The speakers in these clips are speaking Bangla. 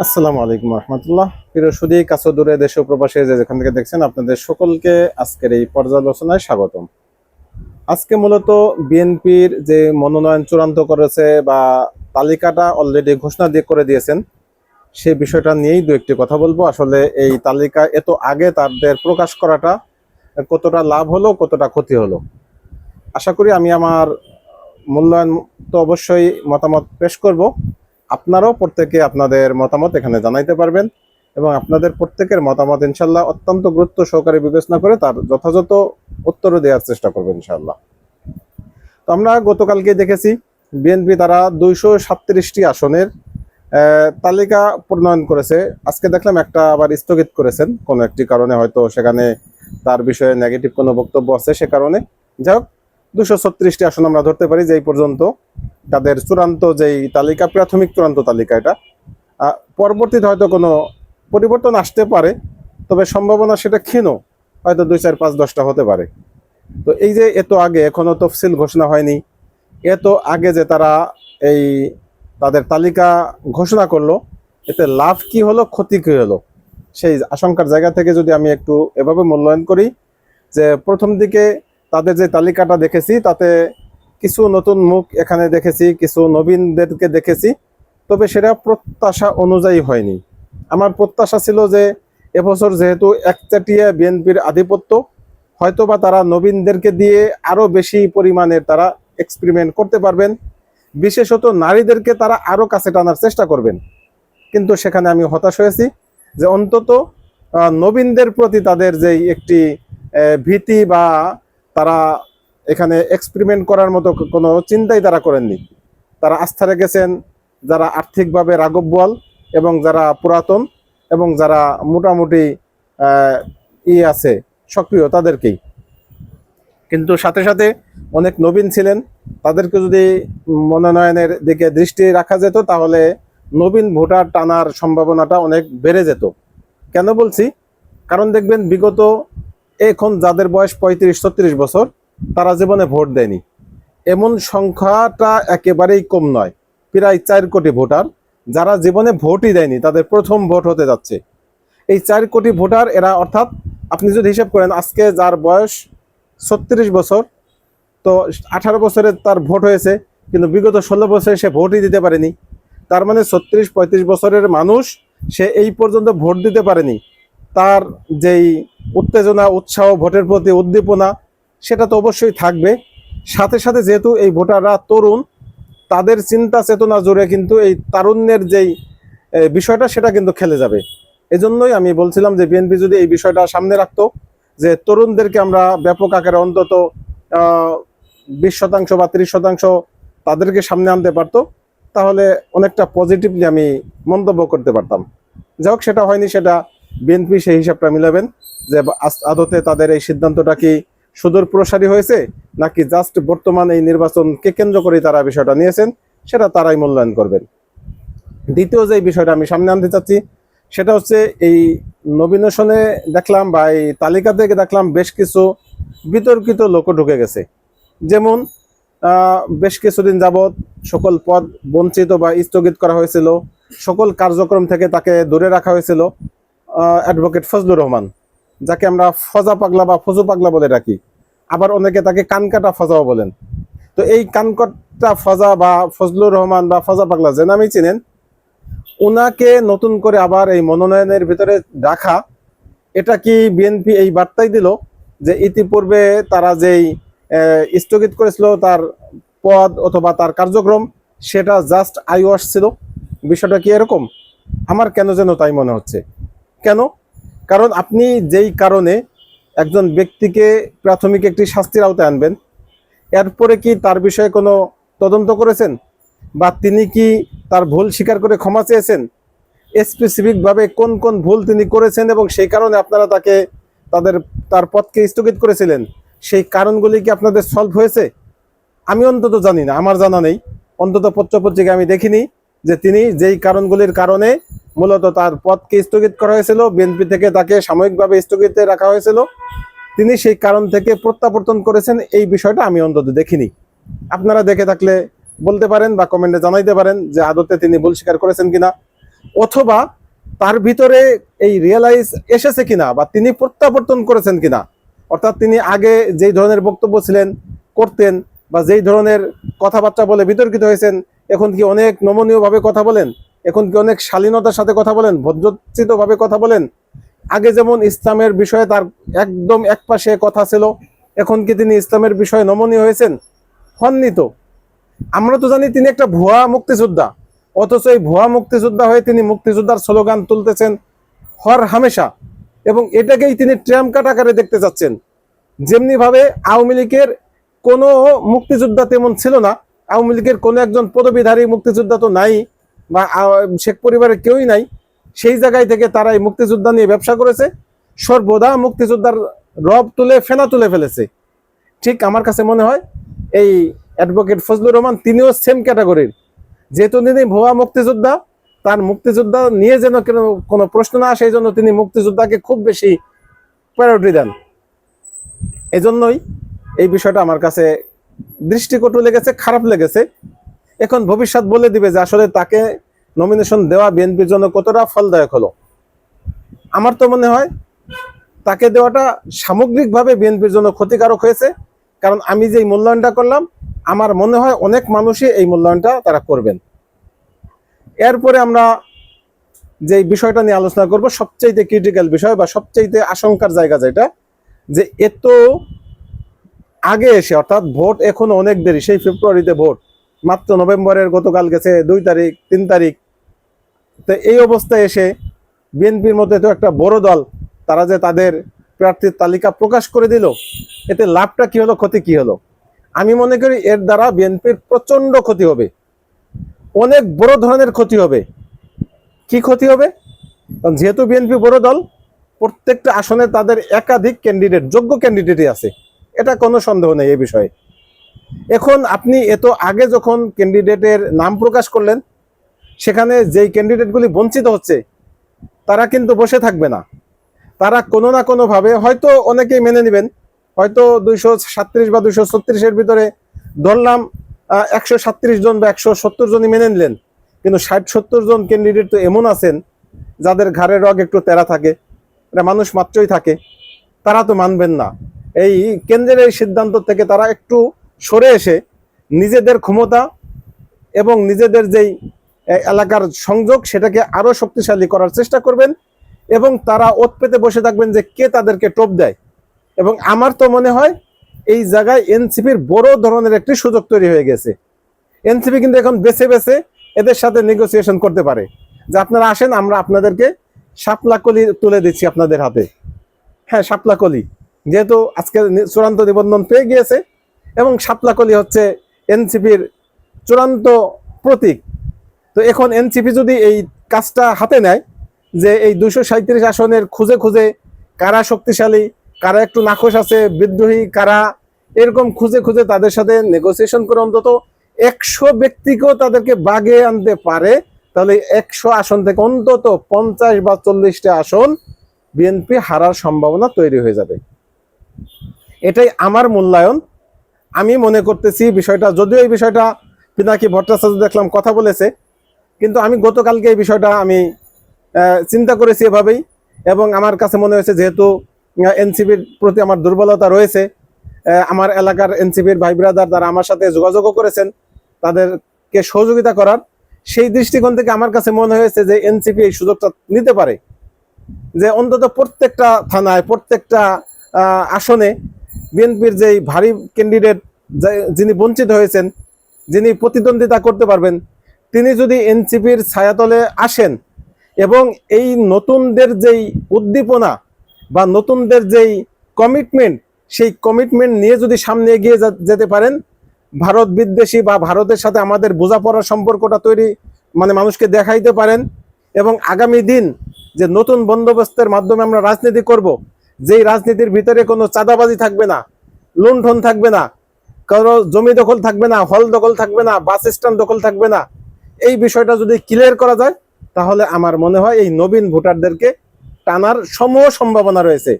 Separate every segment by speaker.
Speaker 1: আসসালামু আলাইকুম রহমতুল্লাহ। প্রিয় সুদী, কাছে দূরে দেশ প্রবাসে যে যেখান থেকে দেখছেন আপনাদের সকলকে আজকের এই পর্যালোচনায় স্বাগতম। আজকে মূলত বিএনপির যে মনোনয়ন চূড়ান্ত করেছে বা তালিকাটা অলরেডি ঘোষণা দিয়ে করে দিয়েছেন, সে বিষয়টা নিয়েই দু একটি কথা বলব। আসলে এই তালিকা এত আগে তাদের প্রকাশ করাটা কতটা লাভ হলো, কতটা ক্ষতি হলো। আশা করি আমি আমার মূল্যায়ন তো অবশ্যই মতামত পেশ করব। আপনারাও প্রত্যেকে আপনাদের মতামত এখানে জানাইতে পারবেন এবং আপনাদের প্রত্যেকের মতামত ইনশাল্লাহ অত্যন্ত গুরুত্ব সহকারে বিবেচনা করে তার যথাযথ উত্তরও দেওয়ার চেষ্টা করবেন ইনশাল্লাহ। তো আমরা গতকালকে দেখেছি বিএনপি তারা দুইশো সাতত্রিশটি আসনের তালিকা প্রণয়ন করেছে। আজকে দেখলাম একটা আবার স্থগিত করেছেন, কোনো একটি কারণে হয়তো সেখানে তার বিষয়ে নেগেটিভ কোনো বক্তব্য আছে সে কারণে। যাই হোক দুশো ছত্রিশটি আসন আমরা ধরতে পারি যে পর্যন্ত তাদের চূড়ান্ত যেই তালিকা, প্রাথমিক চূড়ান্ত তালিকা এটা। পরবর্তীতে হয়তো কোনো পরিবর্তন আসতে পারে, তবে সম্ভাবনা সেটা ক্ষীণ হয়তো দুই চার পাঁচ দশটা হতে পারে। তো এই যে এত আগে এখনও তফসিল ঘোষণা হয়নি, এত আগে যে তারা এই তাদের তালিকা ঘোষণা করল, এতে লাভ কি হলো, ক্ষতি কী হলো? সেই আশঙ্কার জায়গা থেকে যদি আমি একটু এভাবে মূল্যায়ন করি, যে প্রথম দিকে তাদের যে তালিকাটা দেখেছি, তাতে কিছু নতুন মুখ এখানে দেখেছি, কিছু নবীনদেরকে দেখেছি, তবে সেটা প্রত্যাশা অনুযায়ী হয়নি। আমার প্রত্যাশা ছিল যে এবছর যেহেতু একচাটিয়া বিএনপির আধিপত্য, হয়তোবা তারা নবীনদেরকে দিয়ে আরও বেশি পরিমাণের তারা এক্সপেরিমেন্ট করতে পারবেন। বিশেষত নারীদেরকে তারা আরও কাছে টানার চেষ্টা করবেন। কিন্তু সেখানে আমি হতাশ হয়েছি যে অন্তত নবীনদের প্রতি তাদের যেই একটি ভীতি বা তারা এখানে এক্সপেরিমেন্ট করার মতো কোনো চিন্তাই তারা করেননি। তারা আস্থা রেখেছেন যারা আর্থিকভাবে রাগব্বল এবং যারা পুরাতন এবং যারা মোটামুটি ই আছে, সক্রিয় তাদেরকেই। কিন্তু সাথে সাথে অনেক নবীন ছিলেন। তাদেরকে যদি মনোনয়নের দিকে দৃষ্টি রাখা যেত, তাহলে নবীন ভোটার টানার সম্ভাবনাটা অনেক বেড়ে যেত। কেন বলছি? কারণ দেখবেন বিগত এখন যাদের বয়স পঁয়ত্রিশ, ছত্রিশ বছর, তারা জীবনে ভোট দেয়নি। এমন সংখ্যাটা একেবারেই কম নয়, প্রায় চার কোটি ভোটার। যারা জীবনে ভোটই দেয়নি, তাদের প্রথম ভোট হতে যাচ্ছে। এই চার কোটি ভোটার এরা, অর্থাৎ আপনি যদি হিসাব করেন, আজকে যার বয়স ছত্রিশ বছর, তো আঠারো বছরে তার ভোট হয়েছে, কিন্তু বিগত ষোলো বছরে সে ভোটই দিতে পারেনি। তার মানে ছত্রিশ, পঁয়ত্রিশ বছরের মানুষ, সে এই পর্যন্ত ভোট দিতে পারেনি। তার যেই উত্তেজনা, উৎসাহ, ভোটের প্রতি উদ্দীপনা, সেটা তো অবশ্যই থাকবে। সাথে সাথে যেহেতু এই ভোটাররা তরুণ, তাদের চিন্তা চেতনা জুড়ে কিন্তু এই তারুণ্যের যেই বিষয়টা, সেটা কিন্তু খেলে যাবে। এজন্যই আমি বলছিলাম যে বিএনপি যদি এই বিষয়টা সামনে রাখতো, যে তরুণদেরকে আমরা ব্যাপক আকারে অন্তত বিশ শতাংশ বা ত্রিশ শতাংশ তাদেরকে সামনে আনতে পারতো, তাহলে অনেকটা পজিটিভলি আমি মন্তব্য করতে পারতাম। যাই হোক, সেটা হয়নি, সেটা বিএনপি সেই হিসাবটা মিলাবেন যে আদতে তাদের এই সিদ্ধান্তটা কি সুদূর প্রসারী হয়েছে নাকি জাস্ট বর্তমান এই নির্বাচনকে কেন্দ্র করে তারা বিষয়টা নিয়েছেন, সেটা তারাই মূল্যায়ন করবেন। দ্বিতীয় যে বিষয়টা আমি সামনে আনতে চাচ্ছি, সেটা হচ্ছে এই নবীনশনে দেখলাম বা এই তালিকা থেকে দেখলাম বেশ কিছু বিতর্কিত লোক ঢুকে গেছে। যেমন বেশ কিছুদিন যাবৎ সকল পদ বঞ্চিত বা স্থগিত করা হয়েছিল, সকল কার্যক্রম থেকে তাকে দূরে রাখা হয়েছিল অ্যাডভোকেট ফজলুর রহমান, যাকে আমরা ফজা পাগলা বা ফজু পাগলা বলে ডাকি। আবার অনেকে তাকে কানকাটা ফজাও বলেন। তো এই কানকাটা ফজা বা ফজলুর রহমান বা ফজা পাগলা যে নামেই চিনেন ওনাকে নতুন করে আবার এই মনোনয়নের ভিতরে রাখা, এটা কি বিএনপি এই বার্তাই দিল যে ইতিপূর্বে তারা যেই স্থগিত করেছিল তার পদ অথবা তার কার্যক্রম, সেটা জাস্ট আই ওয়াশ ছিল? বিষয়টা কি এরকম? আমার কেন যেন তাই মনে হচ্ছে। কেন? কারণ আপনি যেই কারণে একজন ব্যক্তিকে প্রাথমিক একটি শাস্তির আওতায় আনবেন, এরপরে কি তার বিষয়ে কোনো তদন্ত করেছেন? বা তিনি কি তার ভুল স্বীকার করে ক্ষমা চেয়েছেন? স্পেসিফিকভাবে কোন কোন ভুল তিনি করেছেন এবং সেই কারণে আপনারা তাকে তাদের, তার পথকে স্থগিত করেছিলেন? সেই কারণগুলি কি আপনাদের সলভ হয়েছে? আমি অন্তত জানি না, আমার জানা নেই। অন্তত পত্রপত্রিকা আমি দেখিনি। যে তিনি যেই কারণগুলির কারণে মূলত তার পদকে স্থগিত করা হয়েছিল বিএনপি থেকে তাকে সাময়িকভাবে স্থগিত রাখা হয়েছিল। তিনি সেই কারণ থেকে প্রত্যাবর্তন করেছেন, এই বিষয়টা আমি অন্তত দেখিনি। আপনারা দেখে থাকলে বলতে পারেন বা কমেন্টে জানাইতে পারেন যে আদতে তিনি ভুল স্বীকার করেছেন কিনা। অথবা তার ভিতরে এই রিয়েলাইজ এসেছে কিনা বা তিনি প্রত্যাবর্তন করেছেন কিনা। অর্থাৎ তিনি আগে যেই ধরনের বক্তব্য ছিলেন, করতেন বা যেই ধরনের কথাবার্তা বলে বিতর্কিত হয়েছেন এখন কি অনেক নমনীয়ভাবে কথা বলেন? এখন কি অনেক শালীনতার সাথে কথা বলেন? ভদ্রচিতভাবে কথা বলেন? আগে যেমন ইসলামের বিষয়ে তার একদম একপাশে কথা ছিল, এখন কি তিনি ইসলামের বিষয়ে নমনীয় হয়েছেন? হননি তো। আমরা তো জানি তিনি একটা ভুয়া মুক্তিযোদ্ধা, অথচ এই ভুয়া মুক্তিযোদ্ধা হয়ে তিনি মুক্তিযোদ্ধার স্লোগান তুলতেছেন, হর হামেশা। এবং এটাকেই তিনি ট্র্যাম কাট আকারে দেখতে চাচ্ছেন যেমনি ভাবে আওয়ামী লীগের কোনো মুক্তিযোদ্ধা তেমন ছিল না আওয়ামী লীগের কোনো একজন পদবীধারী মুক্তিযোদ্ধা তো নাই বা শেখ পরিবারের কেউই নাই, সেই জায়গায় থেকে তারা এই মুক্তিযোদ্ধা নিয়ে ব্যবসা করেছে। সর্বদা মুক্তিযোদ্ধার রব তুলে, ফেনা তুলে ফেলেছে। ঠিক আমার কাছে মনে হয় এই অ্যাডভোকেট ফজলুর রহমান তিনিও সেম ক্যাটাগরির যেহেতু তিনি ভুয়া মুক্তিযোদ্ধা, তার মুক্তিযোদ্ধা নিয়ে যেন কোনো প্রশ্ন না আসে এই জন্য তিনি মুক্তিযোদ্ধাকে খুব বেশি প্রায়োরিটি দেন। এজন্যই এই বিষয়টা আমার কাছে দৃষ্টিকটু লেগেছে, খারাপ লেগেছে। এখন ভবিষ্যৎ বলে দিবে যে আসলে তাকে নমিনেশন দেওয়া বিএনপির জন্য কতটা ফলদায়ক হলো। আমার তো মনে হয় তাকে দেওয়াটা সামগ্রিকভাবে বিএনপির জন্য ক্ষতিকারক হয়েছে, কারণ আমি যে মূল্যায়নটা করলাম, আমার মনে হয় অনেক মানুষই এই মূল্যায়নটা তারা করবেন। এরপরে আমরা যে বিষয়টা নিয়ে আলোচনা করব, সবচাইতে ক্রিটিক্যাল বিষয় বা সবচাইতে আশঙ্কার জায়গা যেটা, যে এত আগে এসে, অর্থাৎ ভোট এখনও অনেক দেরি, সেই ফেব্রুয়ারিতে ভোট। মাত্র নভেম্বরের গতকাল গেছে, দুই তারিখ, তিন তারিখ। তো এই অবস্থায় এসে বিএনপির মধ্যে তো একটা বড় দল, তারা যে তাদের প্রার্থীর তালিকা প্রকাশ করে দিল, এতে লাভটা কি হলো, ক্ষতি কি হলো? আমি মনে করি এর দ্বারা বিএনপির প্রচণ্ড ক্ষতি হবে। অনেক বড় ধরনের ক্ষতি হবে। কি ক্ষতি হবে? কারণ যেহেতু বিএনপি বড় দল, প্রত্যেকটা আসনে তাদের একাধিক ক্যান্ডিডেট যোগ্য ক্যান্ডিডেটই আছে। এটা কোনো সন্দেহ নেই এই বিষয়ে। এখন আপনি এত আগে যখন ক্যান্ডিডেটের নাম প্রকাশ করলেন, সেখানে যেই ক্যান্ডিডেটগুলি বঞ্চিত হচ্ছে, তারা কিন্তু বসে থাকবে না। তারা কোনো না কোনোভাবে হয়তো অনেকেই মেনে নেবেন, হয়তো দুইশো সাত্রিশ বা দুইশো ছত্রিশের ভিতরে ধরলাম একশো সাত্রিশ জন বা একশো সত্তর জনই মেনে নিলেন। কিন্তু ষাট সত্তর জন ক্যান্ডিডেট তো এমন আছেন, যাদের ঘাড়ের রগ একটু তেরা থাকে এটা মানুষ মাত্রই থাকে, তারা তো মানবেন না। এই কেন্দ্রের এই সিদ্ধান্ত থেকে তারা একটু সরে এসে নিজেদের ক্ষমতা এবং নিজেদের যেই এলাকার সংযোগ সেটাকে আরও শক্তিশালী করার চেষ্টা করবেন এবং তারা ওত পেতে বসে থাকবেন যে কে তাদেরকে টোপ দেয়। এবং আমার তো মনে হয় এই জায়গায় এনসিপির বড় ধরনের একটি সুযোগ তৈরি হয়ে গেছে। এনসিপি কিন্তু এখন বেছে বেছে এদের সাথে নেগোসিয়েশন করতে পারে। যে আপনারা আসেন, আমরা আপনাদেরকে শাপলা কলি তুলে দিচ্ছি আপনাদের হাতে। হ্যাঁ শাপলা কলি। যেহেতু আজকে চূড়ান্ত নিবন্ধন পেয়ে গিয়েছে এবং শাপলা কলি হচ্ছে এনসিপির চূড়ান্ত প্রতীক। তো এখন এনসিপি যদি এই কাজটা হাতে নেয় যে এই দুশো সাঁত্রিশ আসনের খুঁজে খুঁজে কারা শক্তিশালী, কারা একটু নাখোশ আছে, বিদ্রোহী, কারা এরকম খুঁজে খুঁজে তাদের সাথে নেগোসিয়েশন করে অন্তত একশো ব্যক্তিকেও তাদেরকে বাগে আনতে পারে, তাহলে একশো আসন থেকে অন্তত পঞ্চাশ বা চল্লিশটা আসন বিএনপি হারার সম্ভাবনা তৈরি হয়ে যাবে। এটাই আমার মূল্যায়ন। আমি মনে করতেছি বিষয়টা, যদিও এই বিষয়টা পিনাকি ভট্টাচার্য দেখলাম কথা বলেছে, কিন্তু আমি গতকালকে এই বিষয়টা আমি চিন্তা করেছি এভাবেই এবং আমার কাছে মনে হয়েছে যেহেতু এনসিপির প্রতি আমার দুর্বলতা রয়েছে আমার এলাকার এনসিপির ভাই ব্রাদার তারা আমার সাথে যোগাযোগও করেছেন, তাদেরকে সহযোগিতা করার। সেই দৃষ্টিকোণ থেকে আমার কাছে মনে হয়েছে যে এনসিপি এই সুযোগটা নিতে পারে। যে অন্তত প্রত্যেকটা থানায়, প্রত্যেকটা আসনে বিএনপির যেই ভারী ক্যান্ডিডেট যিনি বঞ্চিত হয়েছেন, যিনি প্রতিদ্বন্দ্বিতা করতে পারবেন, তিনি যদি এনসিপির ছায়াতলে আসেন এবং এই নতুনদের যেই উদ্দীপনা বা নতুনদের যেই কমিটমেন্ট সেই কমিটমেন্ট নিয়ে যদি সামনে এগিয়ে যেতে পারেন, ভারত বিদ্বেষী বা ভারতের সাথে আমাদের বোঝাপড়ার সম্পর্কটা তৈরি মানে মানুষকে দেখাইতে পারেন এবং আগামী দিন যে নতুন বন্দোবস্তের মাধ্যমে আমরা রাজনীতি করব যেই রাজনীতির ভিতরে কোনো চাঁদাবাজি থাকবে না, লুণ্ঠন থাকবে না কারও জমি দখল থাকবে না, হল দখল থাকবে না, বাস স্ট্যান্ড দখল থাকবে না, এই বিষয়টা যদি ক্লিয়ার করা যায়, তাহলে আমার মনে হয় এই নবীন ভোটারদেরকে টানার সমূহ সম্ভাবনা রয়েছে।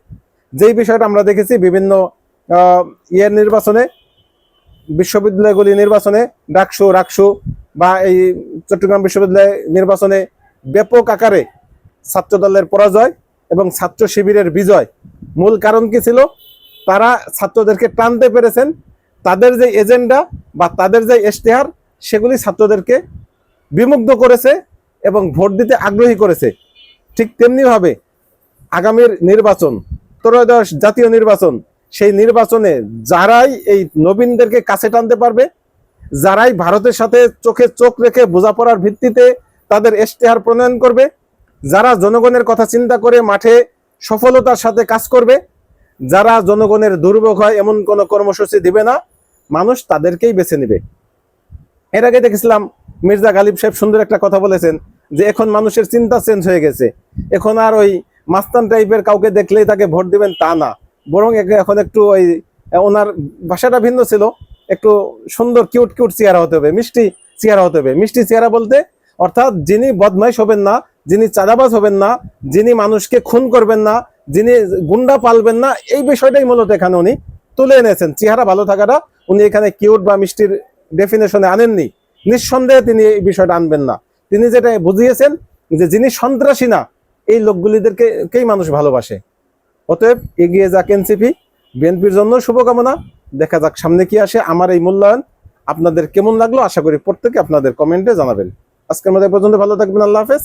Speaker 1: যেই বিষয়টা আমরা দেখেছি বিভিন্ন ইয়ের নির্বাচনে, বিশ্ববিদ্যালয়গুলি নির্বাচনে, ডাকসু, রাকসু বা এই চট্টগ্রাম বিশ্ববিদ্যালয় নির্বাচনে ব্যাপক আকারে ছাত্র দলের পরাজয় এবং ছাত্র শিবিরের বিজয় মূল কারণ কি ছিল? তারা ছাত্রদেরকে টানতে পেরেছেন। তাদের যে এজেন্ডা বা তাদের যে ইশতেহার, সেগুলি ছাত্রদেরকে বিমুগ্ধ করেছে এবং ভোট দিতে আগ্রহী করেছে। ঠিক তেমনিভাবে আগামীর নির্বাচন, ত্রয়োদশ জাতীয় নির্বাচন, সেই নির্বাচনে যারাই এই নবীনদেরকে কাছে টানতে পারবে, যারাই ভারতের সাথে চোখে চোখ রেখে বোঝাপড়ার ভিত্তিতে তাদের ইশতেহার প্রণয়ন করবে, যারা জনগণের কথা চিন্তা করে মাঠে সফলতার সাথে কাজ করবে। যারা জনগণের দুর্ভোগ হয়, এমন কোনো কর্মসূচি দিবে না। মানুষ তাদেরকেই বেছে নেবে। এর আগে দেখেছিলাম মির্জা গালিব সাহেব সুন্দর একটা কথা বলেছেন যে, এখন মানুষের চিন্তা চেঞ্জ হয়ে গেছে। এখন আর ওই মাস্তান টাইপের কাউকে দেখলেই তাকে ভোট দিবেন তা না। বরং এখন একটু ওই ওনার ভাষাটা ভিন্ন ছিল। একটু সুন্দর কিউট কিউট চেহারা হতে হবে, মিষ্টি চেহারা হতে হবে। মিষ্টি চেহারা বলতে অর্থাৎ যিনি বদমাইশ হবেন না যিনি চাঁদাবাজ হবেন না, যিনি মানুষকে খুন করবেন না, যিনি গুন্ডা পালবেন না, এই বিষয়টাই মূলত এখানে উনি তুলে এনেছেন। চেহারা ভালো থাকাটা উনি এখানে কিউট বা মিষ্টির ডেফিনেশনে আনেননি। নিঃসন্দেহে তিনি এই বিষয়টা আনবেন না। তিনি যেটা বুঝিয়েছেন যে যিনি সন্ত্রাসী না, এই লোকগুলিদেরকে কেই মানুষ ভালোবাসে। অতএব এগিয়ে যাক এনসিপি, বিএনপির জন্য শুভকামনা। দেখা যাক সামনে কি আসে। আমার এই মূল্যায়ন আপনাদের কেমন লাগল আশা করি প্রত্যেকে আপনাদের কমেন্টে জানাবেন। আজকের মধ্যে পর্যন্ত ভালো থাকবেন। আল্লাহ হাফেজ।